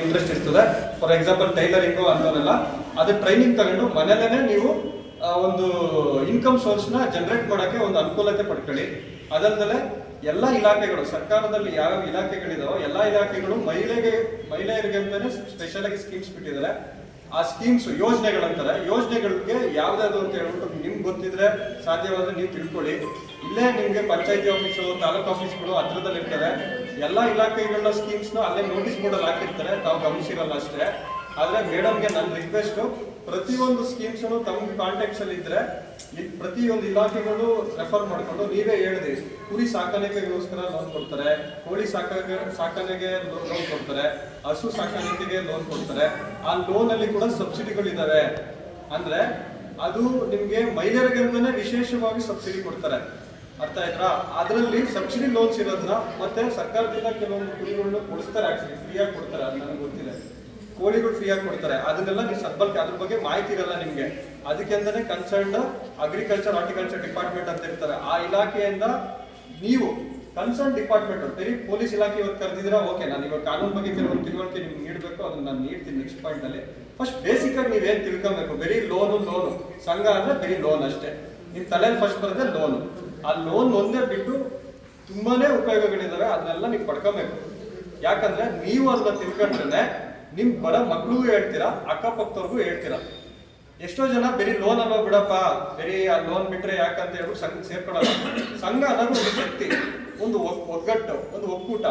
Interest ಇರ್ತದೆ. For example tailoring ಅಂತವೆಲ್ಲ ಅದೇ training ತಗೊಂಡು ಮನೆಯಲ್ಲೇನೆ ನೀವು ಒಂದು ಇನ್ಕಮ್ ಸೋರ್ಸ್ನ ಜನರೇಟ್ ಮಾಡೋಕ್ಕೆ ಒಂದು ಅನುಕೂಲತೆ ಪಡ್ಕೊಳ್ಳಿ. ಅದಲ್ಲದೆ ಎಲ್ಲ ಇಲಾಖೆಗಳು, ಸರ್ಕಾರದಲ್ಲಿ ಯಾವ ಇಲಾಖೆಗಳಿದಾವೋ, ಎಲ್ಲ ಇಲಾಖೆಗಳು ಮಹಿಳೆಗೆ, ಮಹಿಳೆಯರಿಗೆ ಅಂತಾನೆ ಸ್ಪೆಷಲ್ ಆಗಿ ಸ್ಕೀಮ್ಸ್ ಬಿಟ್ಟಿದ್ದಾರೆ. ಆ ಸ್ಕೀಮ್ಸ್ ಯೋಜನೆಗಳಂತಾರೆ ಯೋಜನೆಗಳಿಗೆ ಯಾವ್ದಾದ್ರು ಅಂತ ಹೇಳ್ಬಿಟ್ಟು ನಿಮ್ಗೆ ಗೊತ್ತಿದ್ರೆ ಸಾಧ್ಯವಾದ್ರೆ ನೀವು ತಿಳ್ಕೊಳ್ಳಿ. ಇಲ್ಲೇ ನಿಮಗೆ ಪಂಚಾಯತಿ ಆಫೀಸು ತಾಲೂಕು ಆಫೀಸ್ಗಳು ಹತ್ರದಲ್ಲಿ ಇರ್ತವೆ ಎಲ್ಲ ಇಲಾಖೆಗಳ ಸ್ಕೀಮ್ಸ್ನ ಅಲ್ಲೇ ನೋಟಿಸ್ ಬೋರ್ಡಲ್ಲಿ ಹಾಕಿರ್ತಾರೆ. ತಾವು ಗಮನಿಸಿರಲ್ಲ ಅಷ್ಟೇ. ಆದ್ರೆ ಮೇಡಮ್ಗೆ ನನ್ನ ರಿಕ್ವೆಸ್ಟ್ ಪ್ರತಿಯೊಂದು ಸ್ಕೀಮ್ಸ್ ತಮ್ಮ ಕಾಂಟ್ಯಾಕ್ಟ್ಸ್ ಅಲ್ಲಿ ಇದ್ರೆ ಈ ಪ್ರತಿಯೊಂದು ಇಲಾಖೆಗಳು ರೆಫರ್ ಮಾಡಿಕೊಂಡು ನೀವೇ ಹೇಳಿದ್ರಿ ಕುರಿ ಸಾಕಾಣಿಕೆಗೋಸ್ಕರ ಲೋನ್ ಕೊಡ್ತಾರೆ, ಕೋಳಿ ಸಾಕಾಣಿಕೆ ಸಾಕಾಣಿಕೆ ಲೋನ್ ಕೊಡ್ತಾರೆ, ಹಸು ಸಾಕಾಣಿಕೆಗೆ ಲೋನ್ ಕೊಡ್ತಾರೆ. ಆ ಲೋನ್ ಅಲ್ಲಿ ಕೂಡ ಸಬ್ಸಿಡಿಗಳಿದ್ದಾವೆ ಅಂದ್ರೆ ಅದು ನಿಮ್ಗೆ ಮಹಿಳೆಯರಿಗೆ ಅಂತಾನೆ ವಿಶೇಷವಾಗಿ ಸಬ್ಸಿಡಿ ಕೊಡ್ತಾರೆ. ಅರ್ಥ ಆಯ್ತಾ ಅದರಲ್ಲಿ ಸಬ್ಸಿಡಿ ಲೋನ್ಸ್ ಇರೋದನ್ನ ಮತ್ತೆ ಸರ್ಕಾರದಿಂದ ಕೆಲವೊಂದು ಕುರಿಗಳನ್ನ ಕೊಡಿಸ್ತಾರೆ ಆಕ್ಚುಲಿ ಫ್ರೀಯಾಗಿ ಕೊಡ್ತಾರೆ, ಅದು ನನಗೆ ಗೊತ್ತಿದೆ. ಕೋಳಿಗಳು ಫ್ರೀಯಾಗಿ ಕೊಡ್ತಾರೆ. ಅದನ್ನೆಲ್ಲ ನೀವು ಸದ್ಬಳಕೆ, ಅದ್ರ ಬಗ್ಗೆ ಮಾಹಿತಿ ಇರಲ್ಲ ನಿಮಗೆ. ಅದಕ್ಕೆ ಅಂತಾನೆ ಕನ್ಸರ್ನ್ ಅಗ್ರಿಕಲ್ಚರ್ ಹಾರ್ಟಿಕಲ್ಚರ್ ಡಿಪಾರ್ಟ್ಮೆಂಟ್ ಅಂತ ಇರ್ತಾರೆ. ಆ ಇಲಾಖೆಯಿಂದ ನೀವು ಕನ್ಸರ್ನ್ ಡಿಪಾರ್ಟ್ಮೆಂಟ್ ಬರೀ ಪೊಲೀಸ್ ಇಲಾಖೆ ಇವತ್ತು ಕರೆದಿದ್ದೀರಾ? ಓಕೆ ನಾನು ಇವಾಗ ಕಾನೂನು ಬಗ್ಗೆ ಕೆಲವೊಂದು ತಿಳುವಳಿಕೆ ನಿಮ್ಗೆ ನೀಡಬೇಕು, ಅದನ್ನ ನಾನು ನೀಡ್ತೀನಿ ನೆಕ್ಸ್ಟ್ ಪಾಯಿಂಟ್ ಅಲ್ಲಿ. ಫಸ್ಟ್ ಬೇಸಿಕ್ ಆಗಿ ನೀವೇನ್ ತಿಳ್ಕೊಬೇಕು? ಬರೀ ಲೋನು ಲೋನು ಸಂಘ ಅಂದ್ರೆ ಬರೀ ಲೋನ್ ಅಷ್ಟೇ. ನಿಮ್ಮ ತಲೆಯಲ್ಲಿ ಫಸ್ಟ್ ಬರುತ್ತೆ ಲೋನ್ ಆ ಲೋನ್ ಒಂದೇ ಬಿಟ್ಟು ತುಂಬಾನೇ ಉಪಯೋಗಗಳಿದಾವೆ ಅದನ್ನೆಲ್ಲ ನೀವು ಪಡ್ಕೋಬೇಕು. ಯಾಕಂದ್ರೆ ನೀವು ಅದನ್ನ ತಿಳ್ಕೊಂಡ್ರೆ ನಿಮ್ ಬಡ ಮಕ್ಳಿಗೂ ಹೇಳ್ತೀರಾ, ಅಕ್ಕಪಕ್ಕದವ್ರಿಗೂ ಹೇಳ್ತೀರಾ. ಎಷ್ಟೋ ಜನ ಬರೀ ಲೋನ್ ಅನ್ನೋ ಬಿಡಪ್ಪ, ಬರೀ ಆ ಲೋನ್ ಬಿಟ್ರೆ ಯಾಕಂತ ಹೇಳಿ ಸಂಘ ಸೇರ್ಕೊಳ್ಳಲ್ಲ ಸಂಘ ಅನ್ನೋದು ಒಂದು ಶಕ್ತಿ, ಒಂದು ಒಗ್- ಒಗ್ಗಟ್ಟು, ಒಂದು ಒಕ್ಕೂಟ.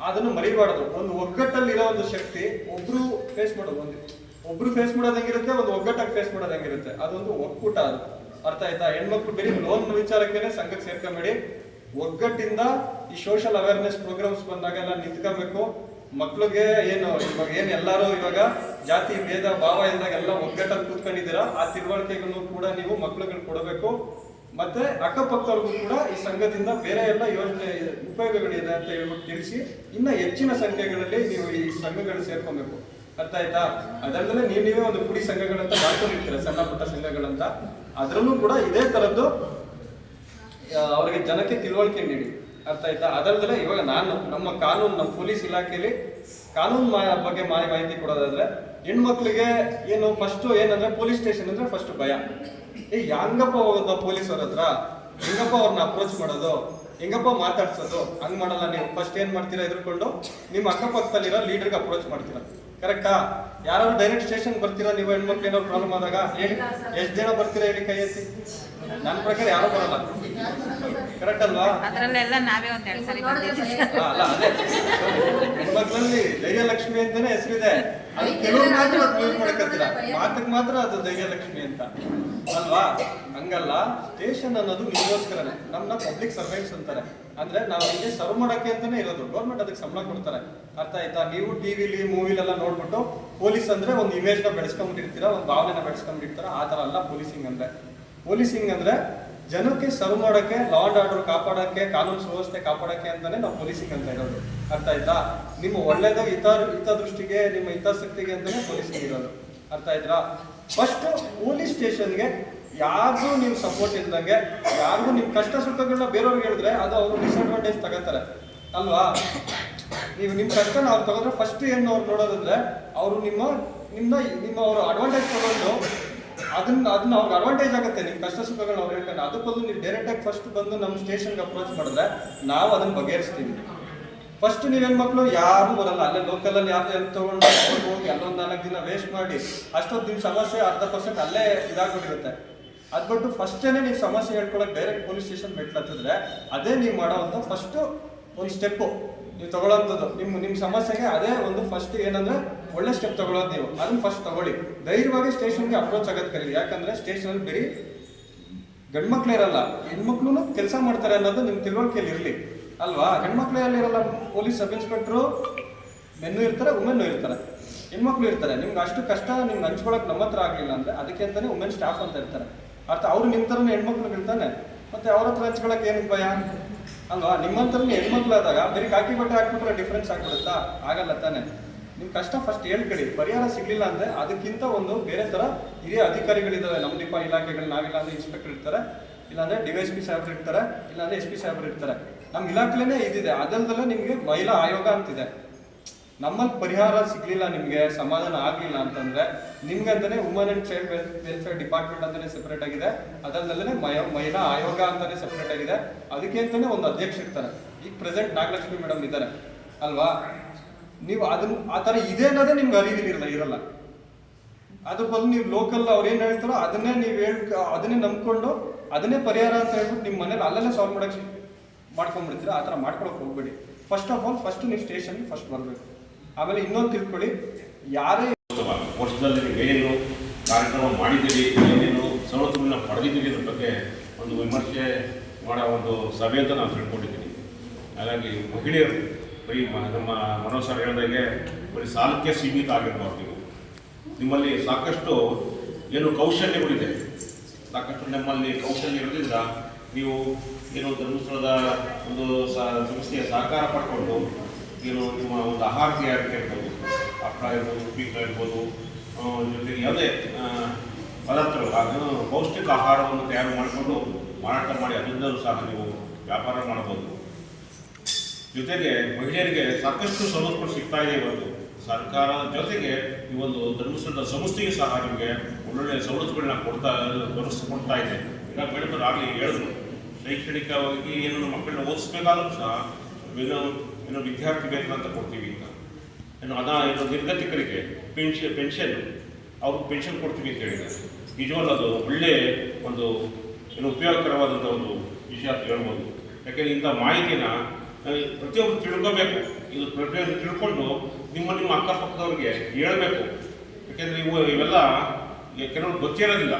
ಅದನ್ನು ಮರಿಬಾರದು. ಒಂದು ಒಗ್ಗಟ್ಟಲ್ಲಿರೋ ಒಂದು ಶಕ್ತಿ ಒಬ್ರು ಫೇಸ್ ಮಾಡೋದು ಒಂದು ಒಬ್ರು ಫೇಸ್ ಮಾಡೋದಂಗಿರುತ್ತೆ ಒಂದು ಒಗ್ಗಟ್ಟಾಗಿ ಫೇಸ್ ಮಾಡೋದಂಗಿರುತ್ತೆ ಅದೊಂದು ಒಕ್ಕೂಟ ಅದು. ಅರ್ಥ ಆಯ್ತಾ? ಹೆಣ್ಮಕ್ಳು ಬರೀ ಲೋನ್ ವಿಚಾರಕ್ಕೇನೆ ಸಂಘಕ್ಕೆ ಸೇರ್ಕೊಂಬೇಡಿ. ಒಗ್ಗಟ್ಟಿಂದ ಈ ಸೋಷಿಯಲ್ ಅವೇರ್ನೆಸ್ ಪ್ರೋಗ್ರಾಮ್ಸ್ ಬಂದಾಗೆಲ್ಲ ನಿಂತ್ಕೋಬೇಕು. ಮಕ್ಳಿಗೆ ಏನು, ಇವಾಗ ಏನು ಎಲ್ಲರೂ ಇವಾಗ ಜಾತಿ, ಭೇದ, ಭಾವ ಇಲ್ದಾಗ ಎಲ್ಲ ಒಗ್ಗಟ್ಟಲ್ಲಿ ಕೂತ್ಕೊಂಡಿದ್ದೀರಾ, ಆ ತಿಳುವಳಿಕೆಗಳನ್ನು ಕೂಡ ನೀವು ಮಕ್ಳುಗಳು ಕೊಡಬೇಕು. ಮತ್ತೆ ಅಕ್ಕಪಕ್ಕವ್ರಿಗೂ ಕೂಡ ಈ ಸಂಘದಿಂದ ಬೇರೆ ಎಲ್ಲ ಯೋಜನೆ ಉಪಯೋಗಗಳಿದೆ ಅಂತ ಹೇಳ್ಬಿಟ್ಟು ತಿಳಿಸಿ, ಇನ್ನ ಹೆಚ್ಚಿನ ಸಂಖ್ಯೆಗಳಲ್ಲಿ ನೀವು ಈ ಸಂಘಗಳು ಸೇರ್ಕೊಬೇಕು. ಅರ್ಥ ಆಯ್ತಾ? ಅದಲ್ಲದೆ ನೀವು ನೀವೇ ಒಂದು ಪುಡಿ ಸಂಘಗಳಂತ ಮಾಡ್ಕೊಂಡಿರ್ತೀರ, ಸಣ್ಣ ಪುಟ್ಟ ಸಂಘಗಳಂತ. ಅದರಲ್ಲೂ ಕೂಡ ಇದೇ ತರದ್ದು ಅವರಿಗೆ ಜನಕ್ಕೆ ತಿಳುವಳಿಕೆ ನೀಡಿ. ಅರ್ಥ ಆಯ್ತಾ? ಅದಲ್ಲದೆ ಇವಾಗ ನಾನು, ನಮ್ಮ ಕಾನೂನು, ನಮ್ಮ ಪೊಲೀಸ್ ಇಲಾಖೆಯಲ್ಲಿ ಕಾನೂನು ಬಗ್ಗೆ ಮಾಹಿತಿ ಕೊಡೋದಾದ್ರೆ, ಹೆಣ್ಮಕ್ಳಿಗೆ ಏನು ಫಸ್ಟ್ ಏನಂದ್ರೆ ಪೊಲೀಸ್ ಸ್ಟೇಷನ್ ಅಂದ್ರೆ ಫಸ್ಟ್ ಭಯ. ಏ, ಹೆಂಗಪ್ಪ ಹೋಗೋದು ಪೊಲೀಸ್ ಅವ್ರ ಹತ್ರ? ಹೆಂಗಪ್ಪ ಅವ್ರನ್ನ ಅಪ್ರೋಚ್ ಮಾಡೋದು? ಹೆಂಗಪ್ಪ ಮಾತಾಡ್ಸೋದು? ಹಂಗ್ ಮಾಡಲ್ಲ ನೀವು. ಫಸ್ಟ್ ಏನ್ ಮಾಡ್ತೀರಾ ಎದುರ್ಕೊಂಡು? ನಿಮ್ಮ ಅಕ್ಕಪಕ್ಕದಲ್ಲಿರೋ ಲೀಡರ್ಗೆ ಅಪ್ರೋಚ್ ಮಾಡ್ತೀರಾ. ಕರೆಕ್ಟಾ? ಯಾರಾದ್ರೂ ಡೈರೆಕ್ಟ್ ಸ್ಟೇಷನ್ ಬರ್ತೀರಾ? ನೀವು ಹೆಣ್ಮಕ್ಳು ಏನೋ ಪ್ರಾಬ್ಲಮ್ ಆದಾಗ? ಹೇಳಿ. ಎಷ್ಟು ಜನ ಬರ್ತೀರಾ ಹೇಳಿ ಕೈ ಎತ್ತಿ ನನ್ನ ಪ್ರಕಾರ ಯಾರು ಬರಲ್ಲ. ಕರೆಕ್ಟ್ ಅಲ್ವಾ? ಅದ್ರಲ್ಲೆಲ್ಲ ನಾವೇ ಒಂದ್ ಎರಡ್ ಸರಿ ಬಂದಿದ್ದೀವಿ ಹಾ, ಅಲ್ಲ ಅದೇ. ಹೆಣ್ಮಕ್ಳಲ್ಲಿ ಧೈರ್ಯ ಲಕ್ಷ್ಮಿ ಅಂತಾನೆ ಹೆಸರಿದೆ. ಅದು ಕೆಲವ್ರು ಮಾತ್ರ ಅದು ಯೂಸ್ ಮಾತ್ರ ಅದು ಧೈರ್ಯ ಲಕ್ಷ್ಮಿ ಅಂತ. ಅಲ್ವಾ? ಹಂಗಲ್ಲ. ಸ್ಟೇಷನ್ ಅನ್ನೋದು ನಿಮಗೋಸ್ಕರನೇ ನಮ್ಮನ್ನ ಪಬ್ಲಿಕ್ ಸರ್ವೆಂಟ್ಸ್ ಅಂತಾರೆ. ಅಂದ್ರೆ ನಾವು ಇಲ್ಲಿ ಸರ್ವ್ ಮಾಡಕ್ಕೆ ಅಂತಾನೆ ಇರೋದು. ಗೌರ್ಮೆಂಟ್ ಅದಕ್ಕೆ ಸಂಬಳ ಕೊಡ್ತಾರೆ. ಅರ್ಥ ಆಯ್ತಾ? ನೀವು ಟಿವಿಲಿ ಮೂವಿಲೆಲ್ಲ ನೋಡ್ಬಿಟ್ಟು ಪೊಲೀಸ್ ಅಂದ್ರೆ ಒಂದು ಇಮೇಜ್ನ ಬೆಳೆಸ್ಕೊಂಡ್ಬಿಟ್ಟಿರ್ತೀರಾ, ಒಂದು ಭಾವನೆನ ಬೆಳೆಸ್ಕೊಂಡ್ಬಿಡ್ತಾರ ಆ ತರ ಅಲ್ಲ ಪೊಲೀಸಿಂಗ್ ಅಂದ್ರೆ. ಪೊಲೀಸಿಂಗ್ ಅಂದ್ರೆ ಜನಕ್ಕೆ ಸರ್ವ್ ಮಾಡೋಕ್ಕೆ ಲಾ ಅಂಡ್ ಆರ್ಡರ್ ಕಾಪಾಡಕ್ಕೆ, ಕಾನೂನು ಸುವ್ಯವಸ್ಥೆ ಕಾಪಾಡಕ್ಕೆ ಅಂತಾನೆ ನಾವು ಪೊಲೀಸಿಂಗ್ ಅಂತ ಇರೋದು. ಅರ್ಥ ಆಯ್ತಾ? ನಿಮ್ಮ ಒಳ್ಳೇದು ಹಿತ, ಹಿತದೃಷ್ಟಿಗೆ, ನಿಮ್ಮ ಹಿತಾಸಕ್ತಿಗೆ ಅಂತಾನೆ ಪೊಲೀಸಿಂಗ್ ಇರೋದು. ಅರ್ಥ ಆಯ್ತಾ? ಫಸ್ಟ್ ಪೊಲೀಸ್ ಸ್ಟೇಷನ್ಗೆ ಯಾರಿಗೂ ನೀವು ಸಪೋರ್ಟ್ ಇಲ್ದಂಗೆ, ಯಾರಿಗೂ ನಿಮ್ಮ ಕಷ್ಟ ಸುಖಗಳನ್ನ ಬೇರೆಯವ್ರಿಗೆ ಹೇಳಿದ್ರೆ ಅದು ಅವರು ಡಿಸ್ಅಡ್ವಾಂಟೇಜ್ ತಗೋತಾರೆ. ಅಲ್ವಾ? ನೀವು ನಿಮ್ಮ ಕಷ್ಟನ ಅವ್ರು ತಗೊಂಡ್ರೆ ಫಸ್ಟ್ ಏನು ಅವ್ರು ನೋಡೋದಂದ್ರೆ, ಅವರು ನಿಮ್ಮ ನಿಮ್ಮ ನಿಮ್ಮ ಅವರು ಅಡ್ವಾಂಟೇಜ್ ತಗೊಂಡು ಅದನ್ನ ಅದನ್ನ ಅವ್ರಿಗೆ ಅಡ್ವಾಂಟೇಜ್ ಆಗುತ್ತೆ. ನಿಮ್ಮ ಕಷ್ಟ ಸುಖಗಳನ್ನ ಅವ್ರು ಹೇಳ್ಕೊಂಡು ಅದಕ್ಕೊಂದು ನೀವು ಡೈರೆಕ್ಟ್ ಆಗಿ ಫಸ್ಟ್ ಬಂದು ನಮ್ಮ ಸ್ಟೇಷನ್ಗೆ ಅಪ್ರೋಚ್ ಮಾಡಿದ್ರೆ ನಾವು ಅದನ್ನ ಬಗೆಹರಿಸ್ತೀವಿ. ಫಸ್ಟ್ ನೀವು ಮಕ್ಕಳು ಯಾರು ಬರಲ್ಲ. ಅಲ್ಲೇ ಲೋಕಲಲ್ಲಿ ಯಾರು ಎಲ್ಲಿ ತಗೊಂಡು ಹೋಗಿ ಅಲ್ಲೊಂದು ನಾಲ್ಕು ದಿನ ವೇಸ್ಟ್ ಮಾಡಿ ಅಷ್ಟೊತ್ತು ನಿಮ್ಮ ಸಮಸ್ಯೆ ಅರ್ಧ ಪರ್ಸೆಂಟ್ ಅಲ್ಲೇ ಇದಾಗ್ಬಿಟ್ಟಿರುತ್ತೆ. ಅದ್ ಬಿಟ್ಟು ಫಸ್ಟೇನೆ ನೀವು ಸಮಸ್ಯೆ ಹೇಳ್ಕೊಳಕ್ ಡೈರೆಕ್ಟ್ ಪೊಲೀಸ್ ಸ್ಟೇಷನ್ ಮೆಟ್ಲತ್ತಿದ್ರೆ ಅದೇ ನೀವು ಮಾಡೋವಂಥ ಫಸ್ಟ್ ಒಂದು ಸ್ಟೆಪ್ಪು ನೀವು ತಗೊಳ್ಳೋಂಥದ್ದು. ನಿಮ್ಮ ನಿಮ್ಮ ಸಮಸ್ಯೆಗೆ ಅದೇ ಒಂದು ಫಸ್ಟ್ ಏನಂದ್ರೆ ಒಳ್ಳೆ ಸ್ಟೆಪ್ ತಗೊಳ್ಳೋದು ನೀವು. ಅದನ್ನ ಫಸ್ಟ್ ತಗೊಳ್ಳಿ. ಧೈರ್ಯವಾಗಿ ಸ್ಟೇಷನ್ಗೆ ಅಪ್ರೋಚ್ ಆಗೋದು ಕರೀರಿ. ಯಾಕಂದ್ರೆ ಸ್ಟೇಷನಲ್ಲಿ ಬರೀ ಗಂಡ್ಮಕ್ಳು ಇರಲ್ಲ. ಹೆಣ್ಮಕ್ಳು ಕೆಲಸ ಮಾಡ್ತಾರೆ ಅನ್ನೋದು ನಿಮ್ಮ ತಿಳುವಳಿಕೆಯಲ್ಲಿ ಇರಲಿ. ಅಲ್ವಾ? ಹೆಣ್ಮಕ್ಳು ಎಲ್ಲಿ ಇರಲ್ಲ. ಪೊಲೀಸ್ ಸಬ್ ಇನ್ಸ್ಪೆಕ್ಟ್ರು ಮೆನ್ನು ಇರ್ತಾರೆ ವುಮೆನ್ನು ಇರ್ತಾರೆ. ಹೆಣ್ಮಕ್ಳು ಇರ್ತಾರೆ. ನಿಮ್ಗೆ ಅಷ್ಟು ಕಷ್ಟ, ನಿಮ್ಗೆ ಹಂಚ್ಕೊಳಕ್ ನಮ್ಮ ಹತ್ರ ಆಗಲಿಲ್ಲ ಅಂದ್ರೆ ಅದಕ್ಕೆ ಅಂತಾನೆ ವುಮೆನ್ ಸ್ಟಾಫ್ ಅಂತ ಇರ್ತಾರೆ. ಅರ್ಥ, ಅವ್ರು ನಿಮ್ಮ ಹೆಣ್ಮಕ್ಳು ಬೀಳ್ತಾನೆ ಮತ್ತೆ ಅವ್ರ ಹತ್ರ ಹಂಚ್ಕೊಳಕ್ ಏನಕ್ಕೆ ಭಯ? ಅಲ್ವಾ ಹೆಣ್ಮಕ್ಳು ಆದಾಗ ಬರೀ ಕಾಕಿ ಬಟ್ಟೆ ಹಾಕ್ಬಿಟ್ರೆ ಡಿಫ್ರೆನ್ಸ್ ಆಗ್ಬಿಡುತ್ತಾ? ಆಗಲ್ಲ ತಾನೆ. ನಿಮ್ ಕಷ್ಟ ಫಸ್ಟ್ ಹೇಳ್ಕೊಡಿ ಪರಿಹಾರ ಸಿಗ್ಲಿಲ್ಲ ಅಂದ್ರೆ ಅದಕ್ಕಿಂತ ಒಂದು ಬೇರೆ ತರ ಹಿರಿಯ ಅಧಿಕಾರಿಗಳಿದ್ದಾವೆ ನಮ್ಮ ದೀಪ ಇಲಾಖೆಗಳು, ನಾವಿಲ್ಲ ಅಂದ್ರೆ ಇನ್ಸ್ಪೆಕ್ಟರ್ ಇರ್ತಾರೆ. ಇಲ್ಲಾಂದ್ರೆ ಡಿವೈಸ್ ಪಿ ಸಾಹೇಬ್ರು ಇರ್ತಾರೆ. ಇಲ್ಲಾಂದ್ರೆ ಎಸ್ ಪಿ ಸಾಹೇಬ್ರು ಇರ್ತಾರೆ. ನಮ್ಮ ಇಲಾಖೆಲೇ ಇದಿದೆ. ಅದಲ್ದಲ್ಲೇ ನಿಮಗೆ ಮಹಿಳಾ ಆಯೋಗ ಅಂತಿದೆ. ನಮ್ಮಲ್ಲಿ ಪರಿಹಾರ ಸಿಗ್ಲಿಲ್ಲ, ನಿಮಗೆ ಸಮಾಧಾನ ಆಗ್ಲಿಲ್ಲ ಅಂತಂದ್ರೆ ಅಂತಲೇ woman and child welfare department ಅಂತಲೇ ಸೆಪರೇಟ್ ಆಗಿದೆ. ಅದಲ್ಲದೆ ಮಹಿಳಾ ಆಯೋಗ ಅಂತಲೇ ಸೆಪರೇಟ್ ಆಗಿದೆ. ಅದಕ್ಕೆ ಅಂತಾನೆ ಒಂದು ಅಧ್ಯಕ್ಷ ಇರ್ತಾರೆ. ಈಗ ಪ್ರೆಸೆಂಟ್ ನಾಗಲಕ್ಷ್ಮಿ ಮೇಡಮ್ ಇದ್ದಾರೆ. ಅಲ್ವಾ? ನೀವು ಅದನ್ನು ಆ ಥರ ಇದೆ ಅನ್ನೋದೇ ನಿಮ್ಗೆ ಇಲ್ಲ ಇರಲ್ಲ. ಅದ್ರ ಬದಲು ನೀವು ಲೋಕಲ್ ಅವ್ರು ಏನು ಹೇಳ್ತಾರೋ ಅದನ್ನೇ ನೀವು ಹೇಳ್, ಅದನ್ನೇ ನಂಬ್ಕೊಂಡು ಅದನ್ನೇ ಪರಿಹಾರ ಅಂತ ಹೇಳ್ಬಿಟ್ಟು ನಿಮ್ಮ ಮನೇಲಿ ಅಲ್ಲಲ್ಲೇ ಸಾಲ್ವ್ ಮಾಡೋಕ್ಕೆ ಮಾಡ್ಕೊಂಡ್ಬಿಡ್ತೀರ? ಆ ಥರ ಮಾಡ್ಕೊಳಕ್ಕೆ ಹೋಗ್ಬೇಡಿ. ಫಸ್ಟ್ ಆಫ್ ಆಲ್ ಫಸ್ಟ್ ನೀವು ಸ್ಟೇಷನ್ಗೆ ಫಸ್ಟ್ ಬರಬೇಕು ಆಮೇಲೆ ಇನ್ನೊಂದು ತಿಳ್ಕೊಳ್ಳಿ, ಯಾರೇ ವರ್ಷದಲ್ಲಿ ಏನೇನು ಕಾರ್ಯಕ್ರಮ ಮಾಡಿದ್ದೀರಿ, ಏನೇನು ಸವಲತ್ತುಗಳನ್ನ ಪಡೆದಿದ್ದೀರಿ ಅದ್ರ ಬಗ್ಗೆ ಒಂದು ವಿಮರ್ಶೆ ಮಾಡೋ ಒಂದು ಸಭೆ ಅಂತ ನಾನು ತಿಳ್ಕೊಂಡಿದ್ದೀನಿ ಹಾಗಾಗಿ ಮಹಿಳೆಯರು, ಬರೀ ನಮ್ಮ ಮನೋಜ್ ಸರ್ ಹೇಳಿದಾಗೆ ಬರೀ ಸಾಲಕ್ಕೆ ಸೀಮಿತ ಆಗಿರ್ಬಾರ್ದು ನೀವು. ನಿಮ್ಮಲ್ಲಿ ಸಾಕಷ್ಟು ಏನು ಕೌಶಲ್ಯಗಳಿದೆ. ಸಾಕಷ್ಟು ನಮ್ಮಲ್ಲಿ ಕೌಶಲ್ಯ ಇರೋದ್ರಿಂದ ನೀವು ಏನು ಧರ್ಮಸ್ಥಳದ ಒಂದು ಸಂಸ್ಥೆಯ ಸಹಕಾರ ಪಡ್ಕೊಂಡು ಏನು ನಿಮ್ಮ ಒಂದು ಆಹಾರ ತಯಾರಿಕೆ ಇರ್ಬೋದು ಹಪ್ಪಳ ಇರ್ಬೋದು ಉಪ್ಪಿಟ್ಟು ಇರ್ಬೋದು ಜೊತೆಗೆ ಯಾವುದೇ ಪದಾರ್ಥಗಳು, ಅದನ್ನು ಪೌಷ್ಟಿಕ ಆಹಾರವನ್ನು ತಯಾರು ಮಾಡಿಕೊಂಡು ಮಾರಾಟ ಮಾಡಿ ಅದರಿಂದಲೂ ಸಹ ನೀವು ವ್ಯಾಪಾರ ಮಾಡ್ಬೋದು ಜೊತೆಗೆ ಮಹಿಳೆಯರಿಗೆ ಸಾಕಷ್ಟು ಸವಲತ್ತುಗಳು ಸಿಗ್ತಾ ಇದೆ ಇವತ್ತು. ಸರ್ಕಾರದ ಜೊತೆಗೆ ಈ ಒಂದು ಧರ್ಮಸ್ಥಳದ ಸಂಸ್ಥೆಗೆ ಸಹ ನಿಮಗೆ ಒಳ್ಳೊಳ್ಳೆ ಸವಲತ್ತುಗಳನ್ನ ಕೊಡ್ತಾ ಕೊಡ್ತಾ ಇದೆ. ಈಗ ಮೇಡಮ್ ಆಗಲಿ ಹೇಳಿದ್ರು ಶೈಕ್ಷಣಿಕವಾಗಿ ಏನು ಮಕ್ಕಳನ್ನ ಓದಿಸ್ಬೇಕಾದ್ರೂ ಸಹ ಏನು ವಿದ್ಯಾರ್ಥಿ ವೇತನ ಅಂತ ಕೊಡ್ತೀವಿ ಅಂತ. ಏನು ಅದ ಏನು ನಿರ್ಗತಿಕರಿಗೆ ಪೆನ್ಷನ್ ಪೆನ್ಷನ್ ಅವ್ರಿಗೆ ಪೆನ್ಷನ್ ಕೊಡ್ತೀವಿ ಅಂತ ಹೇಳಿದ್ದಾರೆ. ನಿಜವಲ್ಲ ಅದು ಒಳ್ಳೆ ಒಂದು ಏನು ಉಪಯೋಗಕರವಾದಂಥ ಒಂದು ವಿಷಯ ಅಂತ ಹೇಳ್ಬೋದು. ಯಾಕೆಂದ್ರೆ ಇಂಥ ಮಾಹಿತಿನ ಪ್ರತಿಯೊಬ್ಬರು ತಿಳ್ಕೋಬೇಕು. ಇದು ಪ್ರತಿಯೊಂದು ತಿಳ್ಕೊಂಡು ನಿಮ್ಮ ನಿಮ್ಮ ಅಕ್ಕಪಕ್ಕದವ್ರಿಗೆ ಹೇಳಬೇಕು. ಯಾಕೆಂದರೆ ಇವು, ಇವೆಲ್ಲ ಕೆಲವರು ಗೊತ್ತಿರೋದಿಲ್ಲ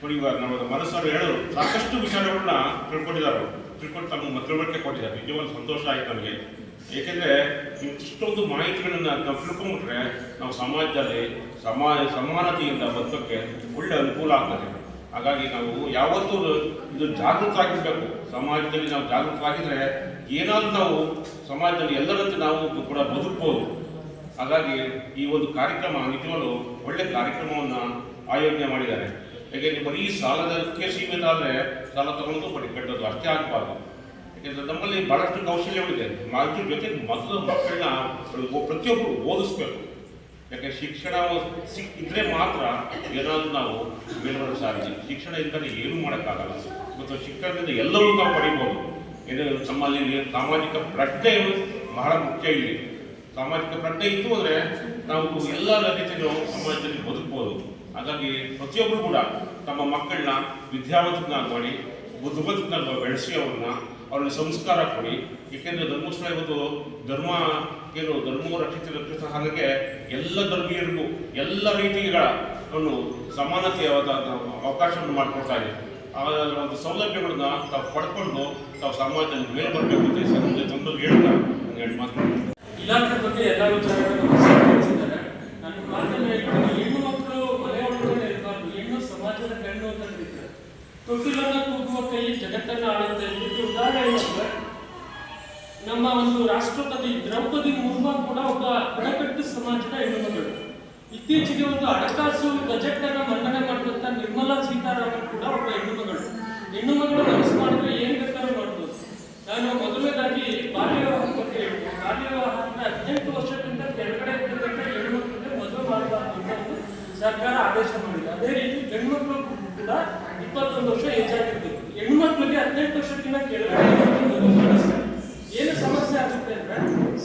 ನೋಡಿ ಇವಾಗ ನಮ್ಮ ಮನಸ್ಸವರು ಹೇಳೋರು, ಸಾಕಷ್ಟು ವಿಚಾರಗಳನ್ನ ತಿಳ್ಕೊಂಡಿದ್ದಾರೆ ಅವರು. ತಿಳ್ಕೊಂಡು ತಮ್ಮ ತಿಳುವಳಿಕೆ ಕೊಟ್ಟಿದ್ದಾರೆ. ನಿಜವಾದ ಸಂತೋಷ ಆಯಿತು ನನಗೆ ಏಕೆಂದರೆ ಇಷ್ಟೊಂದು ಮಾಹಿತಿಗಳನ್ನು ನಾವು ತಿಳ್ಕೊಂಡ್ಬಿಟ್ರೆ ನಾವು ಸಮಾಜದಲ್ಲಿ ಸಮಾಜ, ಸಮಾನತೆಯಿಂದ ಬದುಕೋಕ್ಕೆ ಒಳ್ಳೆ ಅನುಕೂಲ ಆಗ್ತದೆ. ಹಾಗಾಗಿ ನಾವು ಯಾವತ್ತೂ ಇದು ಜಾಗೃತರಾಗಿರ್ಬೇಕು. ಸಮಾಜದಲ್ಲಿ ನಾವು ಜಾಗೃತರಾಗಿದ್ರೆ ಏನಾದರೂ ನಾವು ಸಮಾಜದಲ್ಲಿ ಎಲ್ಲರಂತೆ ನಾವು ಕೂಡ ಬದುಕ್ಬೋದು. ಹಾಗಾಗಿ ಈ ಒಂದು ಕಾರ್ಯಕ್ರಮ ನಿಜವಾಗ್ಲೂ ಒಳ್ಳೆ ಕಾರ್ಯಕ್ರಮವನ್ನು ಆಯೋಜನೆ ಮಾಡಿದ್ದಾರೆ. ಯಾಕೆಂದ್ರೆ ಬರೀ ಸಾಲದಕ್ಕೆ ಸೀಮಿತ ಆದರೆ ಸಾಲ ತಗೊಳ್ಳೋದು ಬರೀ ಕಟ್ಟೋದು ಅಷ್ಟೇ ಆಗಬಾರ್ದು. ಯಾಕೆಂದ್ರೆ ನಮ್ಮಲ್ಲಿ ಬಹಳಷ್ಟು ಕೌಶಲ್ಯಗಳಿದೆ. ಮಾಹಿತಿ ಜೊತೆಗೆ ಮೊದಲು ಮಕ್ಕಳನ್ನ ಪ್ರತಿಯೊಬ್ಬರು ಓದಿಸ್ಬೇಕು. ಯಾಕೆ ಶಿಕ್ಷಣ ಸಿಕ್ ಮಾತ್ರ ಏನಾದರೂ ನಾವು ಮೇಲ್ವರ ಸಾಧ್ಯ ಶಿಕ್ಷಣ ಇದ್ದರೆ ಏನೂ ಮಾಡೋಕ್ಕಾಗಲ್ಲ. ಮತ್ತು ಶಿಕ್ಷಣದಿಂದ ಎಲ್ಲರೂ ನಾವು ಪಡಿಬೋದು. ಇದು ನಮ್ಮಲ್ಲಿ ಸಾಮಾಜಿಕ ಪ್ರಜ್ಞೆ ಬಹಳ ಮುಖ್ಯ ಇಲ್ಲಿ. ಸಾಮಾಜಿಕ ಪ್ರಜ್ಞೆ ಇತ್ತು ಅಂದರೆ ನಾವು ಎಲ್ಲ ರೀತಿಯಲ್ಲೂ ಸಮಾಜದಲ್ಲಿ ಬದುಕ್ಬೋದು. ಹಾಗಾಗಿ ಪ್ರತಿಯೊಬ್ಬರು ಕೂಡ ತಮ್ಮ ಮಕ್ಕಳನ್ನ ವಿದ್ಯಾವಂತರನ್ನಾಗಿ ಮಾಡಿ ಬುದ್ಧಿವಂತರನ್ನ ಬೆಳೆಸಿ ಅವ್ರನ್ನ ಅವ್ರಿಗೆ ಸಂಸ್ಕಾರ ಕೊಡಿ. ಏಕೆಂದರೆ ಧರ್ಮಸ್ಥಳ ಇವತ್ತು ಧರ್ಮ, ಏನು ಧರ್ಮವು ರಕ್ಷಿತ ರಕ್ಷಿತ ಹಾಗೆ ಎಲ್ಲ ಧರ್ಮೀಯರಿಗೂ ಎಲ್ಲ ರೀತಿಗಳ ಒಂದು ಸಮಾನತೆಯಾದ ಅವಕಾಶವನ್ನು ಮಾಡಿಕೊಡ್ತಾ ಇದೆ. ಅದರ ಒಂದು ಸೌಲಭ್ಯಗಳನ್ನ ತಾವು ಪಡ್ಕೊಂಡು ತಾವು ಸಮಾಜದ ಮೇಲೆ ಬರಬೇಕು ಅಂತ ಸಂದರ್ಭದಲ್ಲಿ ತಂದು ಹೇಳ್ತಾರೆ. ಎರಡು ಮಾತು ಇಲಾಖೆ ಬಗ್ಗೆ ಎಲ್ಲ ವಿಚಾರಗಳನ್ನು ನನ್ನ ಮಾತನ್ನು ಹೇಳ್ತೀನಿ. ಹೆಣ್ಣು ಮಕ್ಕಳು ಮನೆ ಒಳಗಡೆ ಇರಬಾರ್ದು. ಹೆಣ್ಣು ಸಮಾಜದ ಕಣ್ಣು ಅಂತ ಕರೀತಾರೆ ಕೂಗುವ ಕೈ ಜಗತ್ತನ್ನು ಆಳುತ್ತೆ. ಇದಕ್ಕೆ ಉದಾಹರಣೆ ನಮ್ಮ ಒಂದು ರಾಷ್ಟ್ರಪತಿ ದ್ರೌಪದಿ ಮುರ್ಮು ಕೂಡ ಒಬ್ಬ ಬುಡಕಟ್ಟು ಸಮಾಜದ ಹೆಣ್ಣುಮಗಳು. ಇತ್ತೀಚೆಗೆ ಒಂದು ಹಣಕಾಸು ಬಜೆಟ್ ಅನ್ನು ಮಂಡನೆ ಮಾಡಿದಂತ ನಿರ್ಮಲಾ ಸೀತಾರಾಮನ್ ಕೂಡ ಒಬ್ಬ ಹೆಣ್ಣುಮಗಳು. ಹೆಣ್ಣುಮಗಳು ಹೆಣ್ಣು ಮಗಳು ಮನಸ್ಸು ಮಾಡಿದ್ರೆ ಏನ್ ಬೇಕಾದ್ರೂ ಮಾಡ್ಬೋದು. ನಾನು ಮೊದಲನೇದಾಗಿ ಬಾಲ್ಯ ವಿವಾಹದ ಬಗ್ಗೆ ಹೇಳ್ತೀನಿ. ವಿವಾಹದಿಂದ ಹದಿನೆಂಟು ವರ್ಷಕ್ಕಿಂತ ಕೆಳಗಡೆ ಇರ್ತಕ್ಕಂಥ ಹೆಣ್ಣು ಮಕ್ಕಳಿಗೆ ಮದುವೆ ಮಾಡಬಾರ್ದು ಸರ್ಕಾರ ಆದೇಶ ಮಾಡಿದೆ. ಅದೇ ರೀತಿ ಗಂಡು ಮಕ್ಕಳು ಕೂಡ ಇಪ್ಪತ್ತೊಂದು ವರ್ಷ ಏಜ್ ಹೆಣ್ಮಕ್ಳಿಗೆ ಹದಿನೆಂಟು ವರ್ಷಕ್ಕಿಂತ ಕೆಳಗಡೆ. ಏನು ಸಮಸ್ಯೆ ಆಗುತ್ತೆ ಅಂದ್ರೆ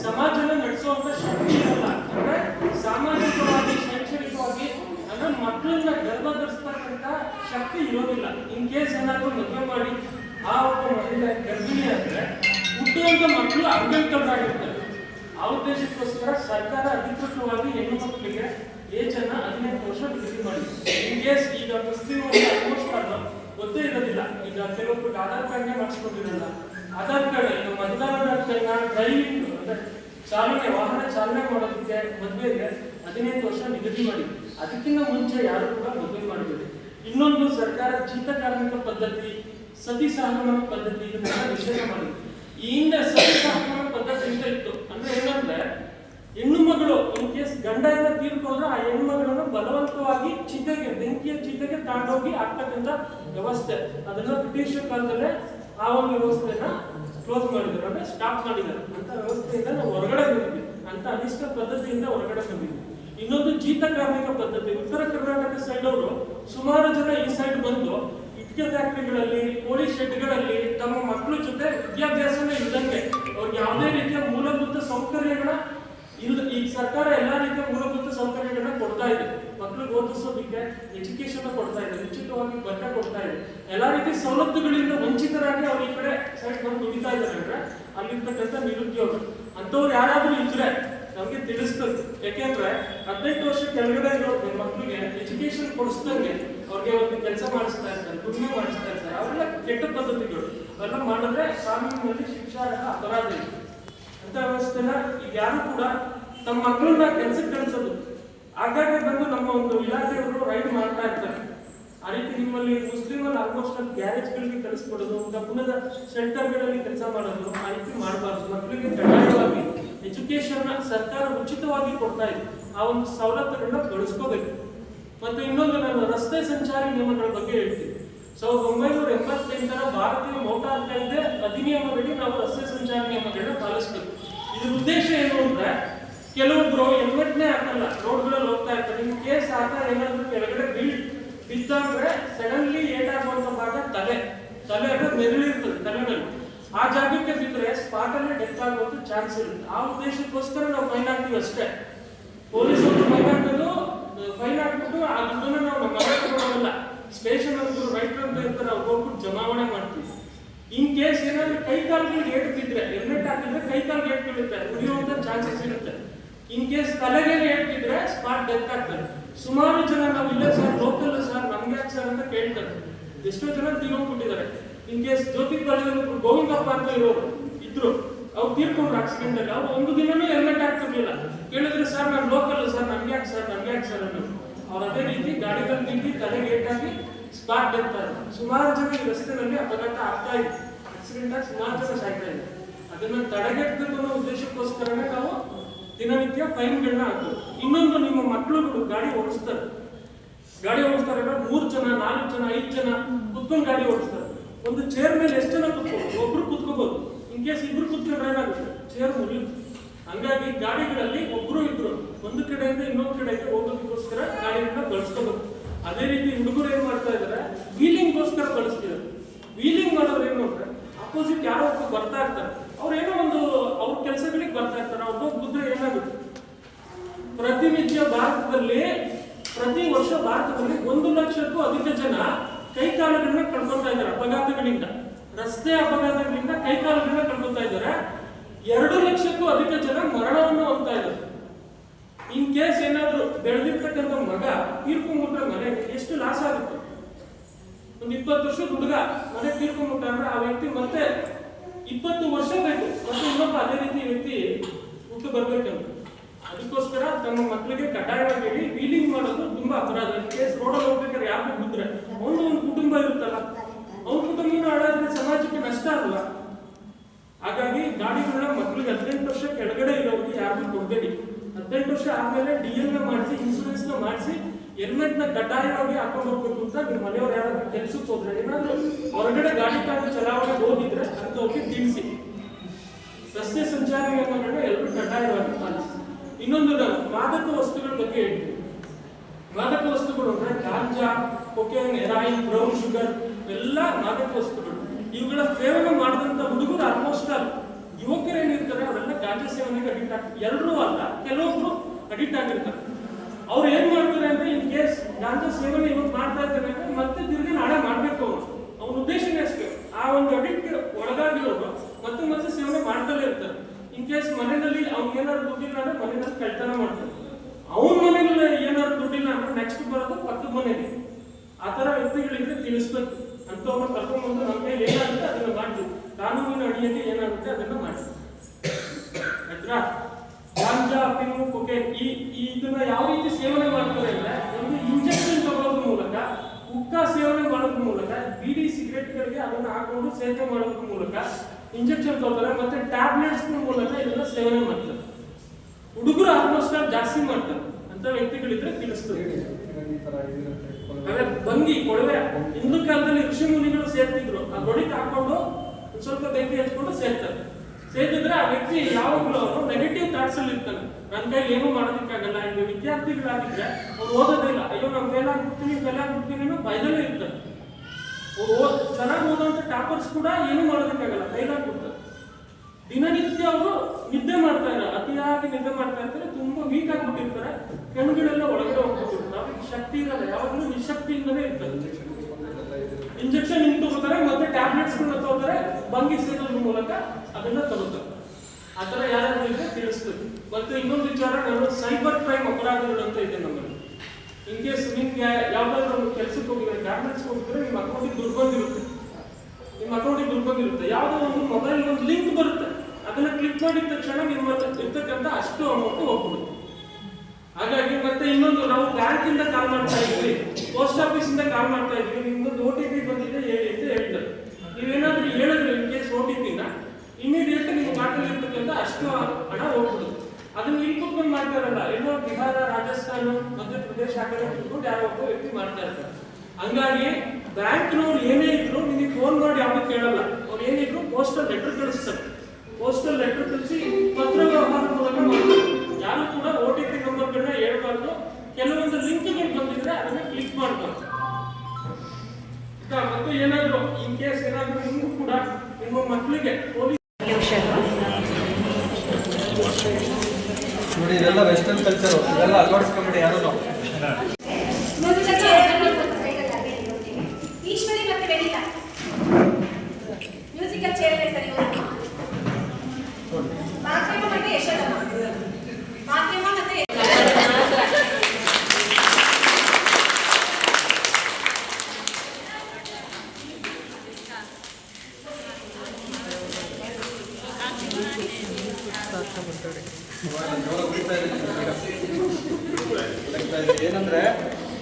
ಸಮಾಜನ ನಡೆಸುವಂತ ಶಕ್ತಿ ಇರಲ್ಲ. ಅಂದ್ರೆ ಸಾಮಾಜಿಕವಾಗಿ, ಶೈಕ್ಷಣಿಕವಾಗಿ ಅಂದ್ರೆ ಮಕ್ಕಳನ್ನ ಗರ್ಭ ಧರಿಸ್ತಕ್ಕಂಥ ಶಕ್ತಿ ಇರೋದಿಲ್ಲ. ಇನ್ ಕೇಸ್ ಏನಾದ್ರು ಮದುವೆ ಮಾಡಿ ಆ ಒಬ್ಬ ಮಹಿಳೆ ಗರ್ಭಿಣಿ ಅಂದ್ರೆ ಹುಟ್ಟುವಂತ ಮಕ್ಕಳು ಅಂಗವಿಕಲರಾಗಿರ್ತಾರೆ ಆ ಉದ್ದೇಶಕ್ಕೋಸ್ಕರ ಸರ್ಕಾರ ಅಧಿಕೃತವಾಗಿ ಹೆಣ್ಣು ಮಕ್ಕಳಿಗೆ ಏಜ್ ಅನ್ನ ಹದಿನೆಂಟು ವರ್ಷ ಬಿಡುಗಡೆ ಮಾಡಿದೆ. ಇನ್ ಕೇಸ್ ಈಗ ಕ್ರಿಸ್ತಿಯನ್ ಈಗ ಕೆಲವೊಬ್ರಿಗೆ ಆಧಾರ್ ಕಾರ್ಡ್ನೇ ಮಾಡಿಸ್ಕೊಂಡಿರಲ್ಲ ಆಧಾರ್ ಕಾರ್ಡ್ ಇದು ಮತದಾರರ ಡ್ರೈವಿಂಗ್ ಅಂದ್ರೆ ಚಾಲನೆ, ವಾಹನ ಚಾಲನೆ ಮಾಡೋದಕ್ಕೆ ಮದುವೆಗೆ ಹದಿನೈದು ವರ್ಷ ನಿಗದಿ ಮಾಡಿ. ಅದಕ್ಕಿಂತ ಮುಂಚೆ ಯಾರು ಕೂಡ ಮದುವೆ ಮಾಡಬೇಡಿ ಇನ್ನೊಂದು ಸರ್ಕಾರ ಜೀತ ಕಾರ್ಮಿಕ ಪದ್ಧತಿ, ಸತಿ ಸಹಗಮನ ಪದ್ಧತಿ ಇದನ್ನೆಲ್ಲ ನಿಷೇಧ ಮಾಡಿದೆ ಈ ಹಿಂದೆ ಸತಿ ಸಹಗಮನ ಪದ್ಧತಿ ಅಂತ ಇತ್ತು? ಅಂದ್ರೆ ಏನಂದ್ರೆ ಕೇಸ್ ಗಂಡ ಎಲ್ಲ ತೀರ್ಕೊಂಡ್ರೆ ಆ ಹೆಣ್ಮಗಳನ್ನು ಬಲವಂತವಾಗಿ ಚಿತೆಗೆ, ಬೆಂಕಿಯ ಚಿತೆಗೆ ತಾಂಡೋಗಿ ಆಗ್ತಕ್ಕಂಥ ವ್ಯವಸ್ಥೆ. ಅದನ್ನ ಬ್ರಿಟಿಷ್ ಕಾಲದಲ್ಲೇ ಆ ಒಂದು ವ್ಯವಸ್ಥೆನ ಕ್ಲೋಸ್ ಮಾಡಿದ್ರು, ಅಂದ್ರೆ ಸ್ಟಾಪ್ ಮಾಡಿದ್ದಾರೆ ಅಂತ ವ್ಯವಸ್ಥೆಯಿಂದ ನಾವು ಹೊರಗಡೆ ಬಂದಿದ್ವಿ ಅಂತ ಅನಿಷ್ಟ ಪದ್ಧತಿಯಿಂದ ಹೊರಗಡೆ ಬಂದಿದ್ವಿ ಇನ್ನೊಂದು ಜೀತ ಕಾರ್ಮಿಕ ಪದ್ಧತಿ, ಉತ್ತರ ಕರ್ನಾಟಕ ಸೈಡ್ ಅವರು ಸುಮಾರು ಜನ ಈ ಸೈಡ್ ಬಂದು ಇಟ್ಟಿಗೆ ಫ್ಯಾಕ್ಟ್ರಿಗಳಲ್ಲಿ ಕೋಳಿ ಶೆಡ್ಗಳಲ್ಲಿ ತಮ್ಮ ಮಕ್ಕಳ ಜೊತೆ ವಿದ್ಯಾಭ್ಯಾಸನೇ ಇದ್ದಂಗೆ ಅವ್ರಿಗೆ ಯಾವುದೇ ರೀತಿಯ ಮೂಲಭೂತ ಸೌಕರ್ಯಗಳ ಇಲ್ಲ ಈಗ ಸರ್ಕಾರ ಎಲ್ಲ ರೀತಿಯ ಮೂಲಭೂತ ಸೌಕರ್ಯಗಳನ್ನ ಕೊಡ್ತಾ ಇದೆ. ಮಕ್ಕಳಿಗೆ ಓದಿಸೋದಕ್ಕೆ ಎಜುಕೇಶನ್ ಕೊಡ್ತಾ ಇದೆ, ಉಚಿತವಾಗಿ ಬಟ್ಟೆ ಕೊಡ್ತಾ ಇದೆ. ಎಲ್ಲ ರೀತಿ ಸೌಲಭ್ಯಗಳಿಂದ ವಂಚಿತರಾಗಿ ಅವ್ರ ಈ ಕಡೆ ಸೈಡ್ ಬಂದು ದುಡಿತಾ ಇದ್ದಾರೆ ಅಂದ್ರೆ ಅಲ್ಲಿರ್ತಕ್ಕಂಥ ನಿರುದ್ಯೋಗ. ಅಂತವ್ರು ಯಾರಾದ್ರೂ ಇದ್ರೆ ನಮ್ಗೆ ತಿಳಿಸ್ಬೇಕು ಯಾಕೆಂದ್ರೆ ಹದಿನೆಂಟು ವರ್ಷ ಕೆಳಗಡೆ ಇರೋ ಮಕ್ಕಳಿಗೆ ಎಜುಕೇಶನ್ ಕೊಡಿಸ್ದಂಗೆ ಅವ್ರಿಗೆ ಒಂದು ಕೆಲಸ ಮಾಡಿಸ್ತಾ ಇರ್ತಾರೆ, ದುಡಿಮೆ ಮಾಡಿಸ್ತಾ ಇರ್ತಾರೆ. ಅವೆಲ್ಲ ಕೆಟ್ಟ ಪದ್ಧತಿಗಳು. ಅವೆಲ್ಲ ಮಾಡಿದ್ರೆ ಕಾನೂನಿನಲ್ಲಿ ಶಿಕ್ಷಾರ್ಹ ಅಪರಾಧ ಇದೆ. ಅಂತ ವ್ಯವಸ್ಥೆನ ಈಗ ಯಾರು ಕೂಡ ತಮ್ಮ ಮಕ್ಕಳನ್ನ ಕೆಲ್ಸಕ್ಕೆ ಕಳಿಸೋದು. ಆಗಾಗ್ಗೆ ಬಂದು ನಮ್ಮ ಒಂದು ಇಲಾಖೆಯವರು ರೈಡ್ ಮಾಡ್ತಾ ಇರ್ತಾರೆ. ಆ ರೀತಿ ನಿಮ್ಮಲ್ಲಿ ಮುಸ್ಲಿಮಲ್ಲಿ ಆಲ್ಮೋಸ್ಟ್ ಅಲ್ಲಿ ಗ್ಯಾರೇಜ್ಗಳಿಗೆ ಕಳಿಸ್ಕೊಡೋದು ಕಬ್ಬಣದ ಶೆಲ್ಟರ್ಗಳಲ್ಲಿ ಕೆಲಸ ಮಾಡೋದು, ಆ ರೀತಿ ಮಾಡಬಾರ್ದು. ಮಕ್ಕಳಿಗೆ ಕಡ್ಡಾಯವಾಗಿ ಎಜುಕೇಶನ್ ಸರ್ಕಾರ ಉಚಿತವಾಗಿ ಕೊಡ್ತಾ ಇದೆ. ಆ ಒಂದು ಸವಲತ್ತುಗಳನ್ನ ಗಳಿಸ್ಕೋಬೇಕು ಮತ್ತೆ ಇನ್ನೊಂದು ನಾನು ರಸ್ತೆ ಸಂಚಾರಿ ನಿಯಮಗಳ ಬಗ್ಗೆ ಹೇಳ್ತೀನಿ. ಸಾವಿರದ ಒಂಬೈನೂರ ಎಂಬತ್ತೆಂಟರ ಭಾರತೀಯ ಮೋಟಾರ್ ಕಾಯ್ದೆ ಅಧಿನಿಯಮದಲ್ಲಿ ನಾವು ರಸ್ತೆ ಸಂಚಾರ ನಿಯಮಗಳನ್ನ ಪಾಲಿಸಬೇಕು. ಇದ್ರ ಉದ್ದೇಶ ಏನು ಅಂದ್ರೆ ಕೆಲವೊಬ್ರು ಹೆಲ್ಮೆಟ್ನೇ ಹಾಕಲ್ಲ, ರೋಡ್ಗಳಲ್ಲಿ ಹೋಗ್ತಾ ಇರ್ತಾರೆ. ಕೇಸ್ ಆತ ಏನಾದ್ರು ಕೆಳಗಡೆ ಬೀಳ್ ಬಿದ್ದಂದ್ರೆ ಸಡನ್ಲಿ ಏಟಾಗುವಂತ ಭಾಗ ತಲೆ. ತಲೆ ಅಂದ್ರೆ ನೆರಳಿರ್ತದೆ ತಲೆಗಳು ಆ ಜಾಗಕ್ಕೆ ಬಿದ್ದರೆ ಸ್ಪಾಟ್ ಅಲ್ಲಿ ಡೆತ್ ಆಗುವಂತ ಚಾನ್ಸ್ ಇರುತ್ತೆ. ಆ ಉದ್ದೇಶಕ್ಕೋಸ್ಕರ ನಾವು ಫೈನ್ ಹಾಕ್ತೀವಿ ಅಷ್ಟೇ. ಪೊಲೀಸರು ಫೈನ್ ಹಾಕೋದು ಫೈನ್ ಹಾಕ್ಬಿಟ್ಟು ಆ ದುಡ್ಡನ್ನ ನಾವು ತಗೊಳ್ಳೋಲ್ಲ ಸ್ಟೇಷನ್ ಅಂತ ರೈಟ್ ಅಂತ ಇರ್ತಾರೆ ಅವ್ರು ಹೋಗ್ಬಿಟ್ಟು ಜಮಾವಣೆ ಮಾಡ್ತೀವಿ. ಇನ್ ಕೇಸ್ ಏನಾದ್ರೂ ಕೈ ಕಾಲುಗಳಿಗೆ ಏಟ್ ಬಿದ್ರೆ ಹೆಲ್ಮೆಟ್ ಹಾಕಿದ್ರೆ ಕೈ ಕಾಲು ಏಟ್ ಬೀಳುತ್ತೆ ಉಳಿಯುವಂತ ಚಾನ್ಸಸ್ ಇರುತ್ತೆ. ಇನ್ ಕೇಸ್ ತಲೆಗೆ ಹೇಳ್ತಿದ್ರೆ ಸ್ಪಾಟ್ ಡೆತ್ ಆಗ್ತಾರೆ ಸುಮಾರು ಜನ ನಾವು ಇಲ್ಲ ಸರ್ ಲೋಕಲ್ ಸರ್ ನಮ್ಗೆ ಯಾಕೆ ಸರ್ ಅಂತ ಕೇಳ್ತಾರೆ. ಎಷ್ಟೋ ಜನ ತೀರೋಗ್ಬಿಟ್ಟಿದ್ದಾರೆ ಇನ್ ಕೇಸ್ ಜ್ಯೋತಿ ಕಾಲೇಜಲ್ಲಿ ಗೋವಿಂದಪ್ಪ ಅಂತ ಇರೋರು ಇದ್ರು, ಅವ್ರು ತೀರ್ಕೊಂಡ್ರು ಆಕ್ಸಿಡೆಂಟ್ ಅಲ್ಲಿ. ಅವ್ರು ಒಂದು ದಿನನೂ ಹೆಲ್ಮೆಟ್ ಹಾಕ್ತಿರ್ಲಿಲ್ಲ. ಕೇಳಿದ್ರೆ ಸರ್ ನಾನು ಲೋಕಲ್ ಸರ್ ನಮ್ಗೆ ಯಾಕೆ ಸರ್ ನಮ್ಗೆ ಯಾಕೆ ಸರ್ ಅನ್ನೋದು ಅವ್ರು ಅದೇ ರೀತಿ ಗಾಡಿದಲ್ಲಿ ಬಿದ್ದು ತಲೆಗೆ ಏಟಾಗಿ ಸ್ಪಾಟ್ ಡೆತ್ ಸುಮಾರು ಜನ ಈ ರಸ್ತೆನಲ್ಲಿ ಅಪಘಾತ ಆಗ್ತಾ ಇದೆ. ಆಕ್ಸಿಡೆಂಟ್ ಆಗಿ ಸುಮಾರು ಜನ ಸಾಯ್ತಾ ಇದೆ. ಅದನ್ನ ತಡೆಗಟ್ಟಬೇಕು ದಿನನಿತ್ಯ ಫೈನ್ಗಳನ್ನ ಹಾಕೋದು. ಇನ್ನೊಂದು ನಿಮ್ಮ ಮಕ್ಕಳುಗಳು ಗಾಡಿ ಓಡಿಸ್ತಾರೆ. ಗಾಡಿ ಓಡಿಸ್ತಾರೆ ಮೂರು ಜನ, ನಾಲ್ಕು ಜನ, ಐದು ಜನ ಕುತ್ಕೊಂಡು ಗಾಡಿ ಓಡಿಸ್ತಾರೆ. ಒಂದು ಚೇರ್ ಮೇಲೆ ಎಷ್ಟು ಜನ ಕುತ್ಕೋಬಹುದು ಒಬ್ರು ಕುತ್ಕೋಬಹುದು ಇನ್ ಕೇಸ್ ಇಬ್ರು ಕುತ್ಕೊಂಡ್ರೆ ಏನಾಗುತ್ತೆ? ಚೇರ್ ಮುರಿಯುತ್ತೆ ಹಂಗಾಗಿ ಗಾಡಿಗಳಲ್ಲಿ ಒಬ್ರು ಇದ್ರು ಒಂದು ಕಡೆಯಿಂದ ಇನ್ನೊಂದು ಕಡೆಗೆ ಹೋಗೋದಕ್ಕೋಸ್ಕರ ಗಾಡಿಗಳನ್ನ ಬಳಸ್ಕೋಬೇಕು ಅದೇ ರೀತಿ ಹುಡುಗರು ಏನ್ ಮಾಡ್ತಾ ಇದಾರೆ ವೀಲಿಂಗ್ಗೋಸ್ಕರ ಬಳಸ್ತಿದ್ದಾರೆ. ವೀಲಿಂಗ್ ಮಾಡೋರು ಏನು ಅಂದ್ರೆ ಅಪೋಸಿಟ್ ಯಾರೋ ಒಬ್ಬರು ಬರ್ತಾ ಇರ್ತಾರೆ. ಅವ್ರು ಏನೋ ಒಂದು ಮುದ್ರೆ ಏನಾಗುತ್ತೆ? ಪ್ರತಿನಿತ್ಯ ಭಾರತದಲ್ಲಿ, ಪ್ರತಿ ವರ್ಷ ಭಾರತದಲ್ಲಿ ಒಂದು ಲಕ್ಷಕ್ಕೂ ಅಧಿಕ ಜನ ಕೈಕಾಲುಗಳನ್ನ ಕಳ್ಕೊಳ್ತಾ ಇದ್ದಾರೆ, ಅಪಘಾತಗಳಿಂದ. ರಸ್ತೆ ಅಪಘಾತಗಳಿಂದ ಕೈಕಾಲುಗಳನ್ನ ಕಳ್ಕೊಳ್ತಾ ಇದ್ದಾರೆ. ಎರಡು ಲಕ್ಷಕ್ಕೂ ಅಧಿಕ ಜನ ಮರಣವನ್ನು ಹೋಗ್ತಾ ಇದ್ದಾರೆ. ಇನ್ ಕೇಸ್ ಏನಾದ್ರು ಬೆಳೆದಿರ್ತಕ್ಕಂಥ ಮಗ ತೀರ್ಕೊಂಡ್ಬಿಟ್ರೆ ಮನೆ ಎಷ್ಟು ಲಾಸ್ ಆಗುತ್ತೆ? ಒಂದು ಇಪ್ಪತ್ತು ವರ್ಷದ ಹುಡುಗ ಮನೆ ತೀರ್ಕೊಂಡ್ಬಿಟ್ಟ ಅಂದ್ರೆ ಆ ವ್ಯಕ್ತಿ ಮತ್ತೆ ಇಪ್ಪತ್ತು ವರ್ಷ ಬೇಕು. ಮತ್ತೆ ಇನ್ನೊಬ್ಬ ಅದೇ ರೀತಿ ವ್ಯಕ್ತಿ ಹುಟ್ಟು ಬರಬೇಕಂತ ಅದಕ್ಕೋಸ್ಕರ ತಮ್ಮ ಮಕ್ಕಳಿಗೆ ಕಡ್ಡಾಯವಾಗಿ ಹೇಳಿ ವೀಲಿಂಗ್ ಮಾಡೋದು ತುಂಬಾ ಅಪರಾಧ. ಕೇಸ್ ರೋಡಲ್ಲಿ ಹೋಗ್ಬೇಕಾದ್ರೆ ಯಾರು ಬಿದ್ರೆ ಒಂದು ಒಂದು ಕುಟುಂಬ ಇರುತ್ತಲ್ಲ, ಅವ್ನ ಕುಟುಂಬನ ಹಾಳಾದ್ರೆ ಸಮಾಜಕ್ಕೆ ನಷ್ಟ ಅಲ್ವಾ? ಹಾಗಾಗಿ ಗಾಡಿಗಳನ್ನ ಮಕ್ಕಳಿಗೆ ಹದಿನೆಂಟು ವರ್ಷ ಕೆಳಗಡೆ ಇರೋರಿಗೆ ಯಾರಿಗೂ ಕೊಡಬೇಡಿ. ಹದಿನೆಂಟು ವರ್ಷ ಆದ್ಮೇಲೆ ಡಿ ಎಲ್ ಮಾಡಿಸಿ ಇನ್ಸೂರೆನ್ಸ್ನ ಮಾಡಿಸಿ ಹೆಲ್ಮೆಟ್ನ ಕಡ್ಡಾಯವಾಗಿ ಹಾಕೊಂಡು ಹೋಗ್ಬೇಕು ಅಂತ ನಿಮ್ಮ ಮನೆಯವ್ರು ಯಾರಾದ್ರೂ ಕೆಲ್ಸಕ್ಕೆ ಹೋದ್ರೆ, ಏನಾದ್ರು ಹೊರಗಡೆ ಗಾಡಿ ಕಾರು ಚಲಾವಣೆ ಹೋಗಿದ್ರೆ ಅಂತ ಹೋಗಿ ತಿಳಿಸಿ ರಸ್ತೆ ಸಂಚಾರ ನಿಯಮಗಳನ್ನ ಎಲ್ಲರೂ ಕಡ್ಡಾಯವಾಗಿ ಪಾಲಿಸಿ ಇನ್ನೊಂದು ನಾನು ಮಾದಕ ವಸ್ತುಗಳ ಬಗ್ಗೆ ಹೇಳ್ತೀನಿ. ಮಾದಕ ವಸ್ತುಗಳು ಅಂದ್ರೆ ganja, cocaine, heroin, brown sugar, ಎಲ್ಲ ಮಾದಕ ವಸ್ತುಗಳು. ಇವುಗಳ ಸೇವನೆ ಮಾಡಿದಂತ ಹುಡುಗರು ಆಲ್ಮೋಸ್ಟ್ ಆಲ್ ಯುವಕರು ಏನಿರ್ತಾರೆ ಅವರೆಲ್ಲ ಗಾಂಜಾ ಸೇವನೆಗೆ ಅಡಿಕ್ಟ್ ಆಗ್ತಾರೆ ಎಲ್ಲರೂ ಅಲ್ಲ, ಕೆಲವೊಬ್ರು ಅಡಿಕ್ಟ್ ಆಗಿರ್ತಾರೆ. ಅವ್ರು ಏನ್ ಮಾಡ್ತಾರೆ ಅಂದ್ರೆ, ಇನ್ ಕೇಸ್ ಗಾಂಜಾ ಸೇವನೆ ಇವತ್ತು ಮಾಡ್ತಾ ಇದ್ದಾರೆ ಅಂದ್ರೆ ಮತ್ತೆ ತಿರ್ಗಿ ನಾಳೆ ಮಾಡ್ಬೇಕು ಅವನ ಉದ್ದೇಶನೇ ಅಷ್ಟೇ. ಆ ಒಂದು ಅಡಿಕ್ಟ್ ಒಳಗಾಗಿರೋರು ಮತ್ತೆ ಮತ್ತೆ ಸೇವನೆ ಮಾಡ್ತಲೇ ಇರ್ತಾರೆ. ಇನ್ ಕೇಸ್ ಮನೆಯಲ್ಲಿ ಅವ್ನಿಗೆ ಏನಾದ್ರು ದುಡ್ಡಿಲ್ಲ ಅಂದ್ರೆ ಮನೆಯಲ್ಲಿ ಕಳ್ತನ ಮಾಡ್ತಾರೆ. ಅವನ ಮನೆಯಲ್ಲಿ ಏನಾದ್ರು ದುಡ್ಡಿಲ್ಲ ಅಂದ್ರೆ ನೆಕ್ಸ್ಟ್ ಬರೋದು ಪಕ್ಕದ ಮನೆಗೆ ಆ ತರ ವ್ಯಕ್ತಿಗಳಿಗೆ ತಿಳಿಸ್ಬೇಕು. ಅಂತವ್ರನ್ನ ಕರ್ಕೊಂಡ್ಬಂದು ನಮ್ಮ ಮೇಲೆ ಏನಾಗುತ್ತೆ ಅದನ್ನ ಮಾಡ್ತೀವಿ. ಕಾನೂನಿನ ಅಡಿಯಲ್ಲಿ ಏನಾಗುತ್ತೆ ಅದನ್ನ ಮಾಡ್ತೀವಿ. ಗಾಂಜಾ ಈ ಇದನ್ನ ಯಾವ ರೀತಿ ಸೇವನೆ ಮಾಡ್ತಾರೆ ಅಂದ್ರೆ ಒಂದು ಇಂಜೆಕ್ಷನ್ ತಗೊಳ್ಳೋದ್ರ ಮೂಲಕ, ಉಕ್ಕ ಸೇವನೆ ಮಾಡೋದ್ರ ಮೂಲಕ, ಬಿಡಿ ಸಿಗರೆಟ್ಗಳಿಗೆ ಅದನ್ನ ಹಾಕೊಂಡು ಸೇವನೆ ಮಾಡೋದ್ರ ಮೂಲಕ ಇಂಜೆಕ್ಷನ್ ತಗೋತಾರೆ, ಮತ್ತೆ ಟ್ಯಾಬ್ಲೆಟ್ಸ್ ಮೂಲಕ ಇದನ್ನ ಸೇವನೆ ಮಾಡ್ತಾರೆ. ಹುಡುಗರು ಆಲ್ಮೋಸ್ಟ್ ಜಾಸ್ತಿ ಮಾಡ್ತಾರೆ. ಅಂತ ವ್ಯಕ್ತಿಗಳಿದ್ರೆ ತಿಳಿಸ್ತಾರೆ. ಅದೇ ಬಂಗಿ, ಕೊಳವೆ, ಹಿಂದೂ ಕಾಲದಲ್ಲಿ ಋಷಿ ಮುನಿಗಳು ಸೇರ್ತಿದ್ರು. ಆ ಬಡಿಗೆ ಹಾಕೊಂಡು ಸ್ವಲ್ಪ ಬೆಂಕಿ ಹಚ್ಕೊಂಡು ಸೇರ್ತಾರೆ. ಸೇರಿದ್ರೆ ಆ ವ್ಯಕ್ತಿ ಯಾವಾಗಲೂ ಅವರು ನೆಗೆಟಿವ್ ಥಾಟ್ಸ್ ಅಲ್ಲಿ ಇರ್ತಾನೆ. ನನ್ನ ಕೈ ಏನು ಮಾಡೋದಕ್ಕಾಗಲ್ಲ ಹಿಂಗೆ ವಿದ್ಯಾರ್ಥಿಗಳಾಗಿದ್ರೆ ಅವ್ರು ಓದೋದಿಲ್ಲ. ಅಯ್ಯೋ ನಾವು ಫೇಲ್ ಆಗ್ಬಿಡ್ತೀನಿ ಫೇಲ್ ಅನ್ನೋ ಭಯದಲ್ಲೇ ಇರ್ತಾರೆ. ಅವ್ರು ಚೆನ್ನಾಗಿ ಓದುವಂತ ಟಾಪರ್ಸ್ ಕೂಡ ಏನು ಮಾಡೋದಕ್ಕಾಗಲ್ಲ ಫೇಲ್ ಆಗ್ಬಿಡ್ತಾರೆ ದಿನನಿತ್ಯ ಅವರು ನಿದ್ದೆ ಮಾಡ್ತಾ ಇಲ್ಲ ಅತಿಯಾಗಿ ನಿದ್ದೆ ಮಾಡ್ತಾ ಇರ್ತಾರೆ, ತುಂಬಾ ವೀಕ್ ಆಗಿಬಿಟ್ಟಿರ್ತಾರೆ ಕಣ್ಗಳೆಲ್ಲ ಒಳಗಡೆ ಹೋಗ್ಬಿಟ್ಟಿರ್ತಾರೆ ಶಕ್ತಿ ಇರಲ್ಲ, ಯಾವಾಗಲೂ ನಿಶಕ್ತಿಯಿಂದಲೇ ಇರ್ತಾರೆ. ಇಂಜೆಕ್ಷನ್ ಹಿಂಗ್ ತಗೋತಾರೆ, ಮತ್ತೆ ಟ್ಯಾಬ್ಲೆಟ್ಸ್ ತಗೋತಾರೆ ಬಂಗಿ ಸಿಗೋದ್ರ ಮೂಲಕ ಅದನ್ನ ತಗೋತಾರೆ. ಆ ಥರ ಯಾರಾದ್ರೂ ಇದ್ರೆ ತಿಳಿಸ್ತೀವಿ ಮತ್ತೆ ಇನ್ನೊಂದು ವಿಚಾರ ನಾನು ಸೈಬರ್ ಕ್ರೈಮ್ ಅಪರಾಧಗಳು ಅಂತ ಇದೆ ನಮ್ಮಲ್ಲಿ. ಇನ್ ಕೇಸ್ ನಿಮ್ಗೆ ಯಾವ್ದಾದ್ರು ಕೆಲ್ಸಕ್ಕೆ ಹೋಗಿದ್ರೆ ಟ್ಯಾಬ್ಲೆಟ್ಸ್ ಹೋಗಿದ್ರೆ ನಿಮ್ಮ ಅಕೌಂಟಿಗೆ ದುಡ್ಡು ಬಂದಿರುತ್ತೆ. ನಿಮ್ಮ ಅಕೌಂಟಿಗೆ ದುಡ್ಡು ಬಂದಿರುತ್ತೆ. ಯಾವುದೋ ಒಂದು ಮೊಬೈಲ್ ಒಂದು ಲಿಂಕ್ ಬರುತ್ತೆ. ಅದನ್ನ ಕ್ಲಿಕ್ ಮಾಡಿದ ತಕ್ಷಣ ನಿಮ್ಮ ಇರ್ತಕ್ಕಂಥ ಅಷ್ಟು ಅಮೌಂಟ್ ಹೋಗ್ಬಿಡುತ್ತೆ. ಹಾಗಾಗಿ ಮತ್ತೆ ಇನ್ನೊಂದು, ನಾವು ಬ್ಯಾಂಕ್ ಇಂದ ಕಾಲ್ ಮಾಡ್ತಾ ಇದ್ವಿ. ಪೋಸ್ಟ್ ಆಫೀಸ್ ಇಂದ ಕಾಲ್ ಮಾಡ್ತಾ ಇದ್ವಿ. ನಿಮ್ಗೊಂದು ಒ ಟಿ ಪಿ ಬಂದಿದೆ ಹೇಳಿ ಅಂತ ಹೇಳ್ತಾರೆ. ನೀವೇನಾದ್ರೂ ಹೇಳಿದ್ರೆ ಇನ್ ಕೇಸ್ ಒ ಟಿ ಪಿನ ಇಮಿಡಿಯೇಟ್ ನಿಮ್ಮ ಖಾತೆಯಲ್ಲಿ ಇರ್ತಕ್ಕಂಥ ಅಷ್ಟು ಹಣ ಹೋಗ್ಬಿಡುತ್ತೆ. ಅದನ್ನ ಇನ್ಪುಟ್ ಮಾಡ್ತಾ ಇರಲ್ಲ ಎಲ್ಲೋ ಬಿಹಾರ, ರಾಜಸ್ಥಾನ, ಮಧ್ಯಪ್ರದೇಶ ಆ ಕಡೆ ಯಾರೋ ಒಬ್ಬ ವ್ಯಕ್ತಿ ಮಾಡ್ತಾ ಇರ್ತಾರೆ. ಹಂಗಾಗಿ ಬ್ಯಾಂಕ್ನವ್ರು ಏನೇ ಇದ್ರು ನಿಮಗೆ ಫೋನ್ ಮಾಡಿ ಯಾವ್ದು ಕೇಳಲ್ಲ. ಅವ್ರು ಏನಿದ್ರು ಪೋಸ್ಟಲ್ ಲೆಟರ್ ಕಳಿಸ್ತಾರೆ. ಪೋಸ್ಟಲ್ ಲೆಟರ್ ಕಳಿಸಿ ಪತ್ರ ವ್ಯವಹಾರ ಮೂಲಕ ಮಾಡ್ತಾರೆ. ಯಾರು ಕೂಡ ಓ ಟಿ ಪಿ ನಂಬರ್ಗಳನ್ನ ಹೇಳ್ಬಾರ್ದು. ಕೆಲವೊಂದು ಲಿಂಕ್ಗಳು ಬಂದಿದ್ರೆ ಅದನ್ನ ಕ್ಲಿಕ್ ಈಗ ಮತ್ತು ಏನಾದ್ರು ಇನ್ ಕೇಸ್ ಏನಾದ್ರು ನಿಮಗೂ ಕೂಡ ನಿಮ್ಮ ಮಕ್ಕಳಿಗೆ ಪೊಲೀಸ್ ನೋಡಿ, ಇದೆಲ್ಲ ವೆಸ್ಟರ್ನ್ ಕಲ್ಚರ್ ಇದೆಲ್ಲ ಅಳವಡಿಸ್ಕೊಂಬಿಡಿ ಯಾರು ಈಶ್ವರಿ ಮತ್ತೆ ವೆನಿಲಾ ಮ್ಯೂಸಿಕಲ್ ಚೇರ್ ಇದೆ ಸರಿ ಮಾಧ್ಯಮ ಮತ್ತೆ ಯಶೋದಮ್ಮ ಮಾಧ್ಯಮ ಮತ್ತೆ ಏನಂದ್ರೆ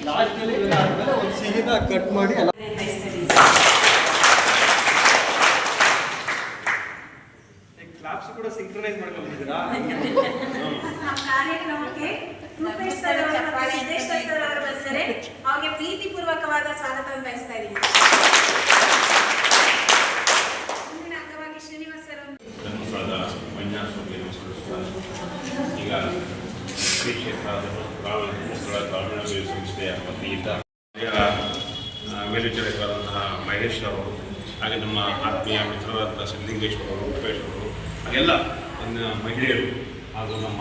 ಲಾಸ್ಟ್ ಅಲ್ಲಿ ಆದ್ಮೇಲೆ ಒಂದು ಸಿಹಿನ ಕಟ್ ಮಾಡಿ ಎಲ್ಲ ಕ್ಲಾಪ್ಸ್ ಕೂಡ ಸಿಂಕ್ರನೈಸ್ ಮಾಡ್ಕೊಂಡಿದ್ದೀರಾ ನಮ್ಮ ಕಾರ್ಯಕ್ರಮಕ್ಕೆ ರೂಪೇಶ್ ಸರ್ ಅವರು ಮತ್ತೆ ಸಿದ್ದೇಶ್ವರ್ ಸರ್ ಅವರು ಬರ್ತಾರೆ ಅವ್ರಿಗೆ ಪ್ರೀತಿಪೂರ್ವಕವಾದ ಸ್ವಾಗತವನ್ನು ಬಯಸ್ತಾ ಇದ್ದೀನಿ. ಮುಂದಿನ ಅಂಗವಾಗಿ ಶ್ರೀನಿವಾಸ್ ಸರ್ ಧರ್ಮಸ್ಥಳದ ವಿನ್ಯಾಸಕ್ಕೆ ಈಗ ಶ್ರೀ ಕ್ಷೇತ್ರ ಧರ್ಮಸ್ಥಳ ಸಂಸ್ಥೆಯ ವತಿಯಿಂದ ಮೇಲ್ವಿಚಾರಕರಾದಂತಹ ಮಹೇಶ್ ಅವರು ಹಾಗೆ ನಮ್ಮ ಆತ್ಮೀಯ ಮಿತ್ರರಾದ ಸಿದ್ಧಲಿಂಗೇಶ್ವರ ಅವರು ರೂಪೇಶ್ ಅವರು ನನ್ನ ಮಹಿಳೆಯರು ಹಾಗೂ ನಮ್ಮ